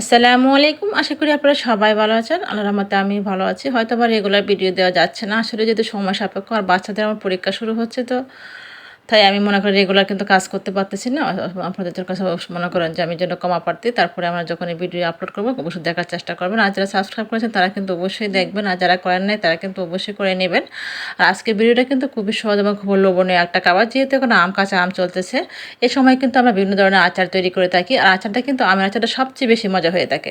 আসসালামু আলাইকুম। আশা করি আপনারা সবাই ভালো আছেন। আল্লাহ রহমতে আমি ভালো আছি। হয়তো আবার রেগুলার ভিডিও দেওয়া যাচ্ছে না। আসলে যেহেতু সময় সাপেক্ষ আর বাচ্চাদের আমার পরীক্ষা শুরু হচ্ছে তো তাই আমি মনে করি রেগুলার কিন্তু কাজ করতে পারতেছি না। আপনাদের কাছে মনে করেন যে আমি যেন কমা পারতি তারপরে আমরা যখন এই ভিডিও আপলোড করব, অবশ্যই দেখার চেষ্টা করবেন। আর যারা সাবস্ক্রাইব করেছেন, তারা কিন্তু অবশ্যই দেখবেন। আর যারা করেন নাই, তারা কিন্তু অবশ্যই করে নেবেন। আর আজকের ভিডিওটা কিন্তু খুবই সহজ এবং খুব লোভনীয় একটা খাবার। যেহেতু এখন আম, কাঁচা আম চলতেছে এই সময় কিন্তু আমরা বিভিন্ন ধরনের আচার তৈরি করে থাকি। আর আচারটা কিন্তু আমের আচারটা সবচেয়ে বেশি মজা হয়ে থাকে।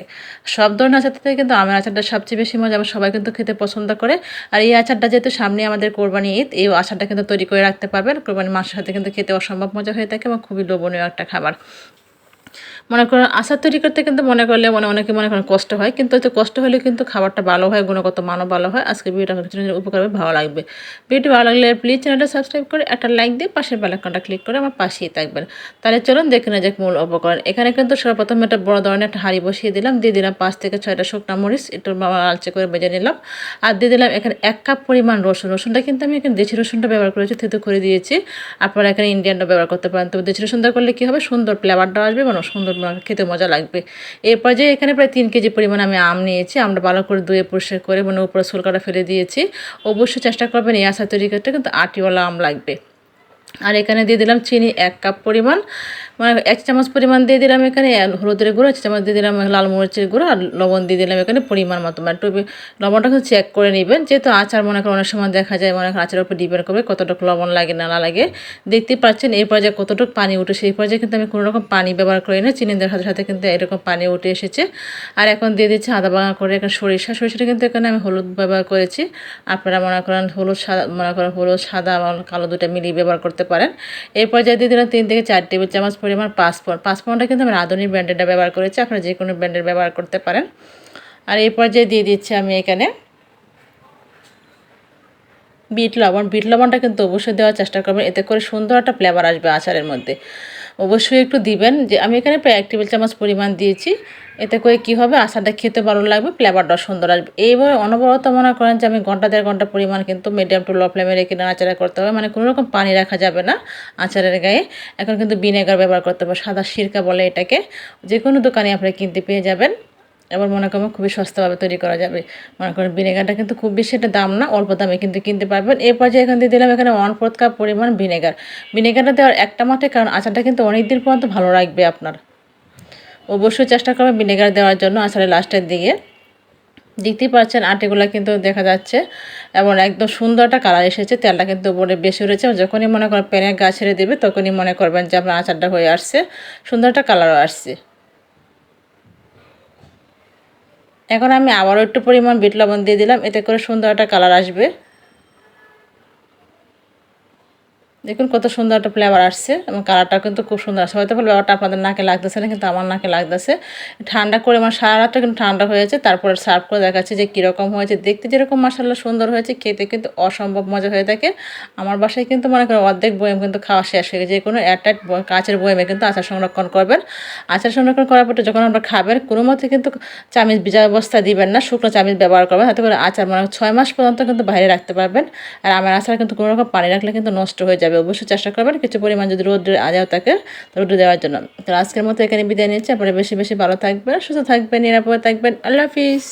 সব ধরনের আচার থেকে কিন্তু আমের আচারটা সবচেয়ে বেশি মজা, আবার সবাই কিন্তু খেতে পছন্দ করে। আর এই আচারটা যেহেতু সামনে আমাদের কোরবানি ঈদ, এই আচারটা কিন্তু তৈরি করে রাখতে পারবেন। কোরবানি মাসের সাথে কিন্তু খেতে অসম্ভব মজা হয়ে থাকে এবং খুবই লোভনীয় একটা খাবার। মনে করেন আচার তৈরি করতে কিন্তু মনে করলে মনে অনেকে মনে করেন কষ্ট হয়, কিন্তু হয়তো কষ্ট হলে কিন্তু খাবারটা ভালো হয়, গুণগত মানও ভালো হয়। আজকে ভিডিওটা উপকার হবে ভালো লাগবে। ভিডিও ভালো লাগলে প্লিজ চ্যানেলটা সাবস্ক্রাইব করে একটা লাইক দিয়ে পাশের বেলাকনটা ক্লিক করে আমার পাশেই থাকবেন। তাহলে চলুন দেখে নেওয়া যাক মূল উপকরণ। এখানে কিন্তু সর্বপ্রথম একটা বড় ধরনের একটা হাঁড়ি বসিয়ে দিলাম। দিয়ে দিলাম পাঁচ থেকে ছয়টা শুকনা মরিচ, একটু লালচে করে বেজে নিলাম। আর দিয়ে দিলাম এখানে এক কাপ পরিমাণ রসুন। রসুনটা কিন্তু আমি এখানে দেশি রসুনটা ব্যবহার করেছি, থেতু করে দিয়েছি। আপনারা এখানে ইন্ডিয়ানটা ব্যবহার করতে পারেন। তবে দেশি রসুনটা করলে কী হবে? সুন্দর ফ্লেভারটা আসবে এবং সুন্দর খেতে মজা লাগবে। এরপর যে এখানে প্রায় তিন কেজি পরিমাণ আমি আম নিয়েছি। আমরা ভালো করে ধুয়ে পরিষ্কার করে মানে উপরে সোলকাটা ফেলে দিয়েছি। অবশ্যই চেষ্টা করবেন এই আশা তৈরি করতে, কিন্তু আটিওয়ালা আম লাগবে। আর এখানে দিয়ে দিলাম চিনি এক কাপ পরিমাণ। মানে এক চামচ পরিমাণ দিয়ে দিলাম এখানে হলুদের গুঁড়ো, এক চামচ দিয়ে দিলাম লাল মরিচের গুঁড়ো, আর লবণ দিয়ে দিলাম এখানে পরিমাণ মতো। মানে একটু লবণটা কিন্তু চেক করে নেবেন, যেহেতু আচার মনে করেন অনেক সময় দেখা যায়, মনে করেন আচারের উপর ডিপেন্ড করবে কতটুকু লবণ লাগে না না লাগে। দেখতে পাচ্ছেন, এই পর্যায়ে কতটুকু পানি উঠে, সেই পর্যায়ে কিন্তু আমি কোনো রকম পানি ব্যবহার করি না, চিনি দেওয়ার সাথে সাথে কিন্তু এরকম পানি উঠে এসেছে। আর এখন দিয়ে দিচ্ছি আদা বাঙা করে এখানে সরিষা, সরিষাটা কিন্তু এখানে আমি হলুদ ব্যবহার করেছি। আপনারা মনে করেন হলুদ সাদা, মনে করেন হলুদ, সাদা, কালো দুটা মিলিয়ে ব্যবহার করতে পারেন। এই পর্যায়ে দিয়ে দিলাম তিন থেকে চার টেবিল চামচ পরিমাণ পাসপোর্ট পাসপোর্টটা কিন্তু আমি আধুনিক ব্র্যান্ডেডটা ব্যবহার করেছি, আপনারা যে কোনো ব্র্যান্ডের ব্যবহার করতে পারেন। আর এরপর যে দিয়ে দিচ্ছি আমি এখানে বিট লবণ, বিট লবণটা কিন্তু অবশ্যই দেওয়ার চেষ্টা করবেন। এতে করে সুন্দর একটা ফ্লেভার আসবে আচারের মধ্যে। অবশ্যই একটু দিবেন। যে আমি এখানে প্রায় এক টেবিল চামচ পরিমাণ দিয়েছি। এতে করে কী হবে? আচারটা খেতে ভালো লাগবে ফ্লেভারটা সুন্দর আসবে। এইভাবে অনবরত মনে করেন যে আমি ঘণ্টা দেড় ঘণ্টা পরিমাণ কিন্তু মিডিয়াম টু লো ফ্লেমে রেখে নাড়াচাড়া করতে হবে। মানে কোনো রকম পানি রাখা যাবে না আচারের গায়ে। এখন কিন্তু ভিনেগার ব্যবহার করতে হবে, সাদা সিরকা বলে এটাকে। যে কোনো দোকানে আপনি কিনতে পেয়ে যাবেন। এবার মনে করেন খুবই সস্তাভাবে তৈরি করা যাবে। মনে করেন ভিনেগারটা কিন্তু খুব বেশি একটা দাম না, অল্প দামে কিন্তু কিনতে পারবেন। এরপর যে এখান দিয়ে দিলাম এখানে ওয়ান ফোর্থ কাপ পরিমাণ ভিনেগার। ভিনেগারটা দেওয়ার একটা মাত্রে কারণ আচারটা কিন্তু অনেক দিন পর্যন্ত ভালো রাখবে আপনার। অবশ্যই চেষ্টা করবেন ভিনেগার দেওয়ার জন্য আচারের লাস্টের দিকে। দেখতেই পাচ্ছেন আটিগুলো কিন্তু দেখা যাচ্ছে এবং একদম সুন্দর একটা কালার এসেছে, তেলটা কিন্তু উপরে বেশি উঠেছে যখনই মনে করেন প্যানের গা ছেড়ে দেবে তখনই মনে করবেন যে আপনার আচারটা হয়ে আসছে, সুন্দর একটা কালারও আসছে। এখন আমি আবারও একটু পরিমাণ বিট লবণ দিয়ে দিলাম, এতে করে সুন্দর একটা কালার আসবে। দেখুন কত সুন্দর একটা ফ্লেভার আসছে এবং কালারটা কিন্তু খুব সুন্দর আসছে। হয়তো ফ্লেভারটা আপনাদের নাকে লাগতেছে না, কিন্তু আমার নাকে লাগতেছে। ঠান্ডা করে আমার সারা রাতটা কিন্তু ঠান্ডা হয়েছে, তারপরে সার্ভ করে দেখাচ্ছে যে কীরকম হয়েছে। দেখতে যেরকম মশাল্লা সুন্দর হয়েছে, খেতে কিন্তু অসম্ভব মজা হয়ে থাকে। আমার বাসায় কিন্তু মনে করেন অর্ধেক বয়েম কিন্তু খাওয়া শেষ হয়ে গেছে। যে কোনো এয়ারটাইট কাঁচের বয়েমে কিন্তু আচার সংরক্ষণ করবেন। আচার সংরক্ষণ করার পরে যখন আমরা খাবেন, কোনো মতে কিন্তু চামিচ বিজা অবস্থা দিবেন না, শুকনো চামিচ ব্যবহার করবেন। তাতে করে আচার মানে ছয় মাস পর্যন্ত কিন্তু বাইরে রাখতে পারবেন। আর আমার আচার কিন্তু কোনো রকম পানি রাখলে কিন্তু নষ্ট হয়ে যাবে। অবশ্যই চেষ্টা করবেন। কিছু পরিমাণ যদি রোদ আজাও থাকে রোদ দেওয়ার জন্য। তো আজকের মতো এখানে বিদায় নিচ্ছি। আপনারা বেশি বেশি ভালো থাকবেন, সুস্থ থাকবেন, নিরাপদে থাকবেন। আল্লাহ হাফিজ।